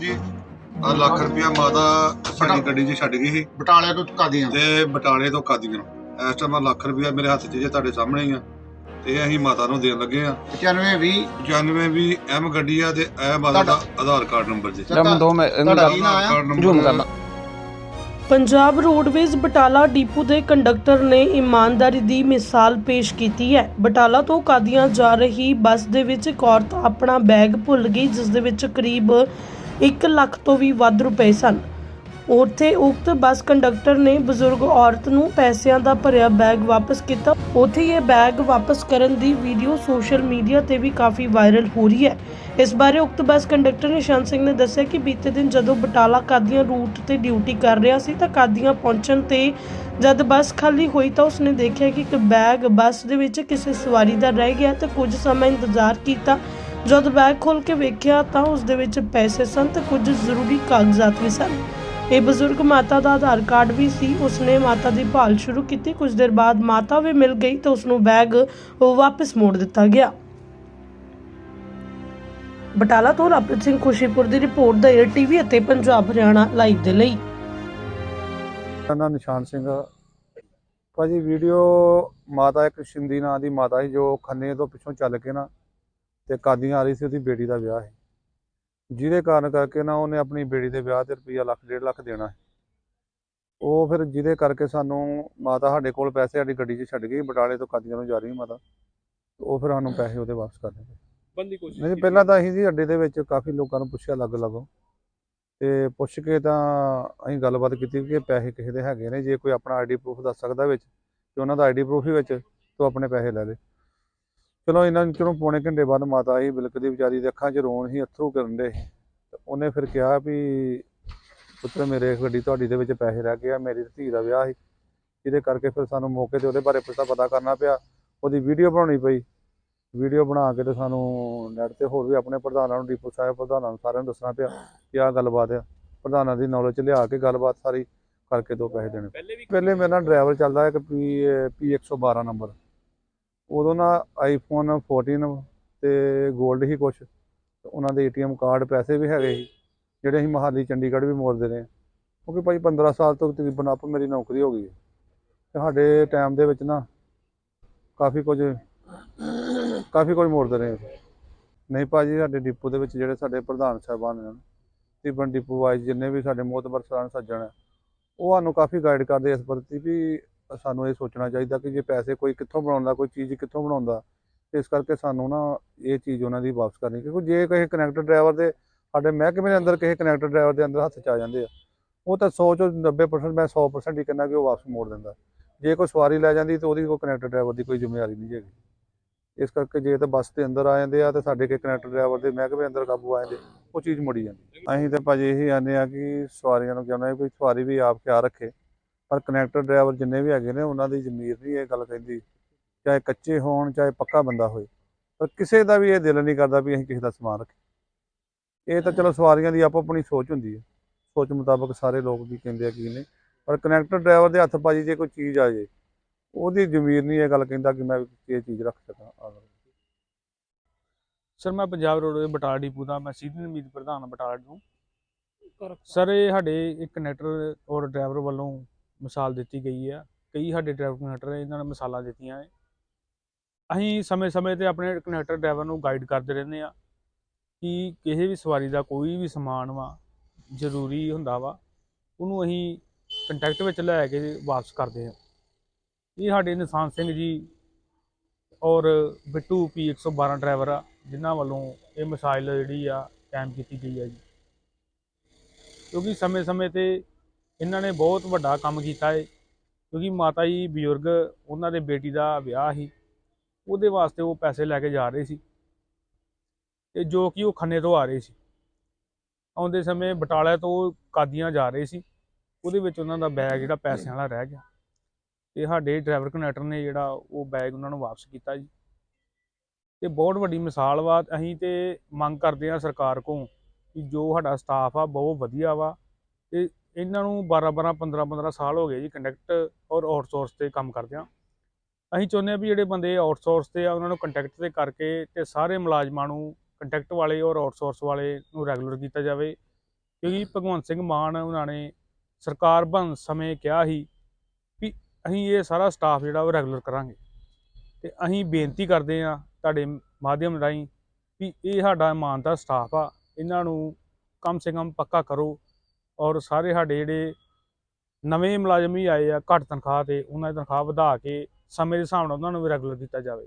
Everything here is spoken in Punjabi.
ਜੀ ਆ ਲੱਖ ਰੁਪਇਆ ਮਾਤਾ ਸਾਡੀ ਗੱਡੀ 'ਚ ਛੱਡ ਗਈ ਸੀ। ਬਟਾਲੇ ਤੋਂ ਕਾਦੀਆਂ ਤੇ ਬਟਾਲੇ ਤੋਂ ਕਾਦੀਆਂ ਇਸ ਟਾਈਮ ਆਹ ਲੱਖ ਰੁਪਇਆ ਮੇਰੇ ਹੱਥ 'ਚ ਜੇ ਤੁਹਾਡੇ ਸਾਹਮਣੇ ਹੀ ਆ। ਤੇ ਅਸੀਂ ਮਾਤਾ ਨੂੰ ਦੇਣ ਲੱਗੇ ਆ। 95 20 95 ਵੀ ਐਮ ਗੱਡੀ ਆ ਤੇ ਇਹ ਮਾਤਾ ਦਾ ਆਧਾਰ ਕਾਰਡ ਨੰਬਰ ਜੀ। ਜਮ ਦੋ ਮੈਂ ਆ? ਜ਼ੂਮ ਕਰਨਾ। ਪੰਜਾਬ ਰੋਡਵੇਜ਼ ਬਟਾਲਾ ਡਿਪੂ ਦੇ ਕੰਡਕਟਰ ਨੇ ਇਮਾਨਦਾਰੀ ਦੀ ਮਿਸਾਲ ਪੇਸ਼ ਕੀਤੀ ਹੈ। ਬਟਾਲਾ ਤੋਂ ਕਾਦੀਆਂ ਜਾ ਰਹੀ ਬੱਸ ਦੇ ਵਿੱਚ ਇੱਕ ਔਰਤ ਆਪਣਾ ਬੈਗ ਭੁੱਲ ਗਈ ਜਿਸ ਦੇ ਵਿੱਚ ਕਰੀਬ 1 ਲੱਖ ਤੋਂ ਵੀ ਵੱਧ ਰੁਪਏ ਸਨ। ਉੱਥੇ ਉਕਤ ਬੱਸ ਕੰਡਕਟਰ ਨੇ ਬਜ਼ੁਰਗ ਔਰਤ ਨੂੰ ਪੈਸਿਆਂ ਦਾ ਭਰਿਆ ਬੈਗ ਵਾਪਸ ਕੀਤਾ। ਉੱਥੇ ਇਹ ਬੈਗ ਵਾਪਸ ਕਰਨ ਦੀ ਵੀਡੀਓ ਸੋਸ਼ਲ ਮੀਡੀਆ ਤੇ ਵੀ ਕਾਫੀ ਵਾਇਰਲ ਹੋ ਰਹੀ ਹੈ। ਇਸ ਬਾਰੇ ਉਕਤ ਬੱਸ ਕੰਡਕਟਰ ਨਿਸ਼ਾਨ ਸਿੰਘ ਨੇ ਦੱਸਿਆ ਕਿ ਬੀਤੇ ਦਿਨ ਜਦੋਂ ਬਟਾਲਾ ਕਾਦੀਆਂ ਰੂਟ ਤੇ ਡਿਊਟੀ ਕਰ ਰਿਹਾ ਸੀ ਤਾਂ ਕਾਦੀਆਂ ਪਹੁੰਚਣ ਤੇ ਜਦ ਬੱਸ ਖਾਲੀ ਹੋਈ ਤਾਂ ਉਸਨੇ ਦੇਖਿਆ ਕਿ ਇੱਕ ਬੈਗ ਬੱਸ ਦੇ ਵਿੱਚ ਕਿਸੇ ਸਵਾਰੀ ਦਾ ਰਹਿ ਗਿਆ ਤੇ ਕੁਝ ਸਮਾਂ ਇੰਤਜ਼ਾਰ ਕੀਤਾ। ਜਦ ਬੈਗ ਖੋਲ ਕੇ ਵੇਖਿਆ ਤਾਂ ਉਸ ਦੇ ਵਿੱਚ ਪੈਸੇ ਸਨ ਤੇ ਕੁਝ ਜ਼ਰੂਰੀ ਕਾਗਜ਼ਾਤ ਵੀ ਸਨ। ਇਹ ਬਜ਼ੁਰਗ ਮਾਤਾ ਦਾ ਆਧਾਰ ਕਾਰਡ ਵੀ ਸੀ। ਉਸਨੇ ਮਾਤਾ ਦੀ ਭਾਲ ਸ਼ੁਰੂ ਕੀਤੀ। ਕੁਝ ਦੇਰ ਬਾਅਦ ਮਾਤਾ ਵੀ ਮਿਲ ਗਈ ਤਾਂ ਉਸਨੂੰ ਬੈਗ ਵਾਪਸ ਮੋੜ ਦਿੱਤਾ ਗਿਆ। ਬਟਾਲਾ ਤੋਂ ਲਵਪ੍ਰੀਤ ਸਿੰਘ ਖੁਸ਼ੀਪੁਰ ਦੀ ਰਿਪੋਰਟ ਦਾ ਏਅਰ ਟੀਵੀ ਅਤੇ ਪੰਜਾਬ ਹਰਿਆਣਾ ਲਾਈਵ ਦੇ ਲਈ। ਮੇਰਾ ਨਿਸ਼ਾਨ ਸਿੰਘ ਭਾਜੀ, ਵੀਡੀਓ ਮਾਤਾ ਇੱਕ ਸ਼ਿੰਦੀ ਨਾਂ ਦੀ ਮਾਤਾ ਸੀ, ਜੋ ਖੰਨੇ ਤੋਂ ਪਿੱਛੋਂ ਚੱਲ ਕੇ ਨਾ ਤੇ ਕਾਦੀਆਂ ਆ ਰਹੀ ਸੀ ਉਹਦੀ ਬੇਟੀ ਦਾ ਵਿਆਹ ਸੀ। ਜਿਹਦੇ ਕਾਰਨ ਕਰਕੇ ਨਾ ਉਹਨੇ ਆਪਣੀ ਬੇਟੀ ਦੇ ਵਿਆਹ ਤੇ ਰੁਪਈਆ ਲੱਖ ਡੇਢ ਲੱਖ ਦੇਣਾ ਸੀ। ਉਹ ਫਿਰ ਜਿਹਦੇ ਕਰਕੇ ਸਾਨੂੰ ਮਾਤਾ ਸਾਡੇ ਕੋਲ ਪੈਸੇ ਸਾਡੀ ਗੱਡੀ 'ਚ ਛੱਡ ਗਈ ਬਟਾਲੇ ਤੋਂ ਕਾਦੀਆਂ ਨੂੰ ਜਾ ਰਹੀ ਮਾਤਾ ਉਹ ਫਿਰ ਸਾਨੂੰ ਪੈਸੇ ਉਹਦੇ ਵਾਪਸ ਕਰ ਦਿੱਤੇ। ਬੰਦੀ ਕੋਸ਼ਿਸ਼ ਨਹੀਂ। ਪਹਿਲਾਂ ਤਾਂ ਅਸੀਂ ਜੀ ਅੱਡੇ ਦੇ ਵਿੱਚ ਕਾਫੀ ਲੋਕਾਂ ਨੂੰ ਪੁੱਛਿਆ ਅਲੱਗ ਅਲੱਗ। ਤੇ ਪੁੱਛ ਕੇ ਤਾਂ ਅਸੀਂ ਗੱਲਬਾਤ ਕੀਤੀ ਕਿ ਪੈਸੇ ਕਿਸੇ ਦੇ ਹੈਗੇ ਨੇ ਜੇ ਕੋਈ ਆਪਣਾ ਆਈਡੀ ਪ੍ਰੂਫ ਦੱਸ ਸਕਦਾ ਵਿੱਚ ਤੇ ਉਹਨਾਂ ਦਾ ਆਈਡੀ ਪ੍ਰੂਫ ਹੀ ਵਿੱਚ ਤੋਂ ਆਪਣੇ ਪੈਸੇ ਲੈ ਲੇ। ਚਲੋ ਇਹਨਾਂ ਨੂੰ ਚਲੋ ਪੌਣੇ ਘੰਟੇ ਬਾਅਦ ਮਾਤਾ ਆਈ ਬਿਲਕਦੀ ਵਿਚਾਰੀ ਦੇ ਅੱਖਾਂ 'ਚ ਰੋਣ ਸੀ ਅਥਰੂ ਕਰਨ ਦੇ। ਉਹਨੇ ਫਿਰ ਕਿਹਾ ਵੀ ਪੁੱਤਰ ਮੇਰੇ ਗੱਡੀ ਤੁਹਾਡੀ ਦੇ ਵਿੱਚ ਪੈਸੇ ਰਹਿ ਗਏ ਆ ਮੇਰੀ ਧੀ ਦਾ ਵਿਆਹ ਸੀ। ਜਿਹਦੇ ਕਰਕੇ ਫਿਰ ਸਾਨੂੰ ਮੌਕੇ ਤੇ ਉਹਦੇ ਬਾਰੇ ਪਤਾ ਪਤਾ ਕਰਨਾ ਪਿਆ। ਉਹਦੀ ਵੀਡੀਓ ਬਣਾਉਣੀ ਪਈ। ਵੀਡੀਓ ਬਣਾ ਕੇ ਤੇ ਸਾਨੂੰ ਨੈਟ ਤੇ ਹੋਰ ਵੀ ਆਪਣੇ ਪ੍ਰਧਾਨਾਂ ਨੂੰ ਡੀਪੂ ਸਾਹਿਬ ਪ੍ਰਧਾਨਾਂ ਨੂੰ ਸਾਰਿਆਂ ਨੂੰ ਦੱਸਣਾ ਪਿਆ ਕਿ ਆਹ ਗੱਲਬਾਤ ਆ। ਪ੍ਰਧਾਨਾਂ ਦੀ ਨੌਲੇਜ ਲਿਆ ਕੇ ਗੱਲਬਾਤ ਸਾਰੀ ਕਰਕੇ ਦੋ ਪੈਸੇ ਦੇਣੇ। ਪਹਿਲੇ ਮੇਰਾ ਡਰਾਈਵਰ ਚੱਲਦਾ ਹੈ ਇੱਕ ਪੀ ਪੀ 112 ਨੰਬਰ ਉਦੋਂ ਨਾ ਆਈਫੋਨ 14 ਤੇ 골ਡ ਹੀ ਕੁਛ ਉਹਨਾਂ ਦੇ ਏਟੀਐਮ ਕਾਰਡ ਪੈਸੇ ਵੀ ਹੈਗੇ ਸੀ, ਜਿਹੜੇ ਅਸੀਂ ਮਹਾਲੀ, ਚੰਡੀਗੜ੍ਹ ਵੀ ਮੋੜਦੇ ਰਹੇ ਕਿਉਂਕਿ ਭਾਈ 15 ਸਾਲ ਤੋਂ ਤਕਰੀਬਨ ਆਪ ਮੇਰੀ ਨੌਕਰੀ ਹੋ ਗਈ ਹੈ। ਤੇ ਸਾਡੇ ਟਾਈਮ ਦੇ ਵਿੱਚ ਨਾ ਕਾਫੀ ਕੁਝ ਕਾਫੀ ਕੁਝ ਮੋੜਦੇ ਰਹੇ ਨਹੀਂ ਭਾਜੀ, ਸਾਡੇ ਡਿਪੂ ਦੇ ਵਿੱਚ ਜਿਹੜੇ ਸਾਡੇ ਪ੍ਰਧਾਨ ਸਾਹਿਬਾਨ ਨੇ ਤੀਬਨ ਡਿਪੂ ਵਾਈਜ਼ ਜਿੰਨੇ ਵੀ ਸਾਡੇ ਮੋਤਬਰ ਸਰਾਂ ਸੱਜਣ ਹੈ ਉਹ ਸਾਨੂੰ ਕਾਫੀ ਗਾਈਡ ਕਰਦੇ ਇਸ ਪ੍ਰਤੀ ਵੀ ਸਾਨੂੰ ਇਹ ਸੋਚਣਾ ਚਾਹੀਦਾ ਕਿ ਜੇ ਪੈਸੇ ਕੋਈ ਕਿੱਥੋਂ ਬਣਾਉਂਦਾ, ਕੋਈ ਚੀਜ਼ ਕਿੱਥੋਂ ਬਣਾਉਂਦਾ ਇਸ ਕਰਕੇ ਸਾਨੂੰ ਨਾ ਇਹ ਚੀਜ਼ ਉਹਨਾਂ ਦੀ ਵਾਪਸ ਕਰਨੀ, ਕਿਉਂਕਿ ਜੇ ਕਿਸੇ ਕਨੈਕਟਰ ਡਰਾਈਵਰ ਦੇ ਸਾਡੇ ਮਹਿਕਮੇ ਦੇ ਅੰਦਰ ਕਿਸੇ ਕਨੈਕਟਰ ਡਰਾਈਵਰ ਦੇ ਅੰਦਰ ਹੱਥ ਚ ਆ ਜਾਂਦੇ ਆ, ਉਹ ਤਾਂ 100 ਚੋਂ 90% ਮੈਂ 100% ਹੀ ਕਹਿੰਦਾ ਕਿ ਉਹ ਵਾਪਸ ਮੋੜ ਦਿੰਦਾ। ਜੇ ਕੋਈ ਸਵਾਰੀ ਲੈ ਜਾਂਦੀ ਤਾਂ ਉਹਦੀ ਕੋਈ ਕਨੈਕਟਰ ਡਰਾਈਵਰ ਦੀ ਕੋਈ ਜ਼ਿੰਮੇਵਾਰੀ ਨਹੀਂ ਹੈਗੀ। ਇਸ ਕਰਕੇ ਜੇ ਤਾਂ ਬੱਸ ਦੇ ਅੰਦਰ ਆ ਜਾਂਦੇ ਆ ਤਾਂ ਸਾਡੇ ਕੇ ਕਨੈਕਟਰ ਡਰਾਈਵਰ ਦੇ ਮਹਿਕਮੇ ਅੰਦਰ ਕਾਬੂ ਆ ਜਾਂਦੇ, ਉਹ ਚੀਜ਼ ਮੁੜੀ ਜਾਂਦੀ। ਅਸੀਂ ਤਾਂ ਭਾਜੀ ਇਹੀ ਆਨੇ ਆ ਕਿ ਸਵਾਰੀਆਂ ਨੂੰ ਕਹਿੰਦਾ ਵੀ ਸਵਾਰੀ ਵੀ ਆਪ ਖਿਆਲ ਰੱਖੇ। ਪਰ ਕਨੈਕਟਰ ਡਰਾਈਵਰ ਜਿੰਨੇ ਵੀ ਹੈਗੇ ਨੇ ਉਹਨਾਂ ਦੀ ਜ਼ਮੀਰ ਨਹੀਂ ਇਹ ਗੱਲ ਕਹਿੰਦੀ। ਚਾਹੇ ਕੱਚੇ ਹੋਣ ਚਾਹੇ ਪੱਕਾ ਬੰਦਾ ਹੋਏ। ਪਰ ਕਿਸੇ ਦਾ ਵੀ ਇਹ ਦਿਲ ਨਹੀਂ ਕਰਦਾ ਵੀ ਅਸੀਂ ਕਿਸੇ ਦਾ ਸਮਾਨ ਰੱਖੀਏ। ਇਹ ਤਾਂ ਚਲੋ ਸਵਾਰੀਆਂ ਦੀ ਆਪੋ ਆਪਣੀ ਸੋਚ ਹੁੰਦੀ ਹੈ। ਸੋਚ ਮੁਤਾਬਕ ਸਾਰੇ ਲੋਕ ਕੀ ਕਹਿੰਦੇ ਆ ਕੀ ਨੇ ਪਰ ਕਨੈਕਟਰ ਡਰਾਈਵਰ ਦੇ ਹੱਥ ਭਾਜੀ ਜੇ ਕੋਈ ਚੀਜ਼ ਆ ਜੇ ਉਹਦੀ ਜ਼ਮੀਰ ਨਹੀਂ ਇਹ ਗੱਲ ਕਹਿੰਦਾ ਕਿ ਮੈਂ ਇਹ ਚੀਜ਼ ਰੱਖ ਸਕਾਂ। ਸਰ ਮੈਂ ਪੰਜਾਬ ਰੋਡਵੇਜ਼ ਬਟਾਲਾ ਡਿਪੂ ਦਾ ਮੈਂ ਸੀਨੀਅਰ ਮੀਤ ਪ੍ਰਧਾਨ ਬਟਾਲਾ ਨੂੰ ਸਰ ਇਹ ਸਾਡੇ ਇੱਕ ਕਨੈਕਟਰ ਔਰ ਡਰਾਈਵਰ ਵੱਲੋਂ ਮਿਸਾਲ ਦਿੱਤੀ ਗਈ ਹੈ ਕਈ ਸਾਡੇ ਡਰਾਈਵਰ ਕਨੈਕਟਰ ਇਹਨਾਂ ਨੇ ਮਿਸਾਲਾਂ ਦਿੱਤੀਆਂ ਹੈ ਅਸੀਂ ਸਮੇਂ-ਸਮੇਂ ਤੇ ਆਪਣੇ ਕਨੈਕਟਰ ਡਰਾਈਵਰ ਨੂੰ ਗਾਈਡ ਕਰਦੇ ਰਹਿੰਦੇ ਆ ਕਿ ਕਿਸੇ ਵੀ ਸਵਾਰੀ ਦਾ ਕੋਈ ਵੀ ਸਮਾਨ ਵਾ, ਜ਼ਰੂਰੀ ਹੁੰਦਾ ਵਾ, ਉਹਨੂੰ ਅਸੀਂ ਕੰਟੈਕਟ ਵਿੱਚ ਲੈ ਕੇ ਵਾਪਸ ਕਰਦੇ ਆ ਇਹ ਸਾਡੇ ਨਿਸ਼ਾਨ ਸਿੰਘ ਜੀ ਔਰ ਬਿੱਟੂ ਪੀ 112 ਡਰਾਈਵਰ ਆ, ਜਿਨ੍ਹਾਂ ਵੱਲੋਂ ਇਹ ਮਿਸਾਈਲ ਜਿਹੜੀ ਆ, ਕਾਇਮ ਕੀਤੀ ਗਈ ਆ ਜੀ। ਕਿਉਂਕਿ ਸਮੇਂ-ਸਮੇਂ ਤੇ ਇਹਨਾਂ ਨੇ ਬਹੁਤ ਵੱਡਾ ਕੰਮ ਕੀਤਾ ਹੈ ਕਿਉਂਕਿ ਮਾਤਾ ਜੀ ਬਜ਼ੁਰਗ, ਉਹਨਾਂ ਦੇ ਬੇਟੀ ਦਾ ਵਿਆਹ ਸੀ, ਉਹਦੇ ਵਾਸਤੇ ਉਹ ਪੈਸੇ ਲੈ ਕੇ ਜਾ ਰਹੇ ਸੀ ਤੇ ਜੋ ਕਿ ਉਹ ਖੰਨੇ ਤੋਂ ਆ ਰਹੇ ਸੀ। ਆਉਂਦੇ ਸਮੇਂ ਬਟਾਲਾ ਤੋਂ ਕਾਦੀਆਂ ਜਾ ਰਹੇ ਸੀ, ਉਹਦੇ ਵਿੱਚ ਉਹਨਾਂ ਦਾ ਬੈਗ ਜਿਹੜਾ ਪੈਸਿਆਂ ਵਾਲਾ ਰਹਿ ਗਿਆ ਤੇ ਸਾਡੇ ਡਰਾਈਵਰ ਕਨੈਕਟਰ ਨੇ ਜਿਹੜਾ ਉਹ ਬੈਗ ਉਹਨਾਂ ਨੂੰ ਵਾਪਸ ਕੀਤਾ ਜੀ। ਤੇ ਬਹੁਤ ਵੱਡੀ ਮਿਸਾਲ ਵਾ, ਅਸੀਂ ਤੇ ਮੰਗ ਕਰਦੇ ਆ ਸਰਕਾਰ ਕੋਲ ਕਿ ਜੋ ਸਾਡਾ ਸਟਾਫ ਆ, ਬਹੁਤ ਵਧੀਆ ਵਾ ਤੇ ਇਹਨਾਂ ਨੂੰ 12 12 15 15 ਸਾਲ ਹੋ ਗਏ ਜੀ ਕੰਟੈਕਟ ਔਰ ਆਊਟਸੋਰਸ ਤੇ ਕੰਮ ਕਰਦੇ ਆ ਅਸੀਂ ਚਾਹੁੰਦੇ ਆ ਵੀ ਜਿਹੜੇ ਬੰਦੇ ਆਊਟਸੋਰਸ ਤੇ ਆ, ਉਹਨਾਂ ਨੂੰ ਕੰਟੈਕਟ ਤੇ ਕਰਕੇ ਤੇ ਸਾਰੇ ਮੁਲਾਜ਼ਮਾਂ ਨੂੰ ਕੰਟੈਕਟ ਵਾਲੇ ਔਰ ਆਊਟਸੋਰਸ ਵਾਲੇ ਨੂੰ ਰੈਗੂਲਰ ਕੀਤਾ ਜਾਵੇ। ਕਿਉਂਕਿ ਭਗਵੰਤ ਸਿੰਘ ਮਾਨ ਉਹਨਾਂ ਨੇ ਸਰਕਾਰ ਬਣ ਸਮੇਂ ਕਿਹਾ ਸੀ ਵੀ ਅਸੀਂ ਇਹ ਸਾਰਾ ਸਟਾਫ ਜਿਹੜਾ ਉਹ ਰੈਗੂਲਰ ਕਰਾਂਗੇ। ਤੇ ਅਸੀਂ ਬੇਨਤੀ ਕਰਦੇ ਆ ਤੁਹਾਡੇ ਮਾਧਿਅਮ ਰਾਹੀਂ ਵੀ ਇਹ ਸਾਡਾ ਇਮਾਨਦਾਰ ਸਟਾਫ ਆ, ਇਹਨਾਂ ਨੂੰ ਕਮ ਸੇ ਕਮ ਪੱਕਾ ਕਰੋ। ਔਰ ਸਾਰੇ ਸਾਡੇ ਜਿਹੜੇ ਨਵੇਂ ਮੁਲਾਜ਼ਮ ਵੀ ਆਏ ਆ ਘੱਟ ਤਨਖਾਹ ਤੇ ਉਹਨਾਂ ਦੀ ਤਨਖਾਹ ਵਧਾ ਕੇ ਸਮੇਂ ਦੇ ਹਿਸਾਬ ਨਾਲ ਉਹਨਾਂ ਨੂੰ ਵੀ ਰੈਗੂਲਰ ਕੀਤਾ ਜਾਵੇ।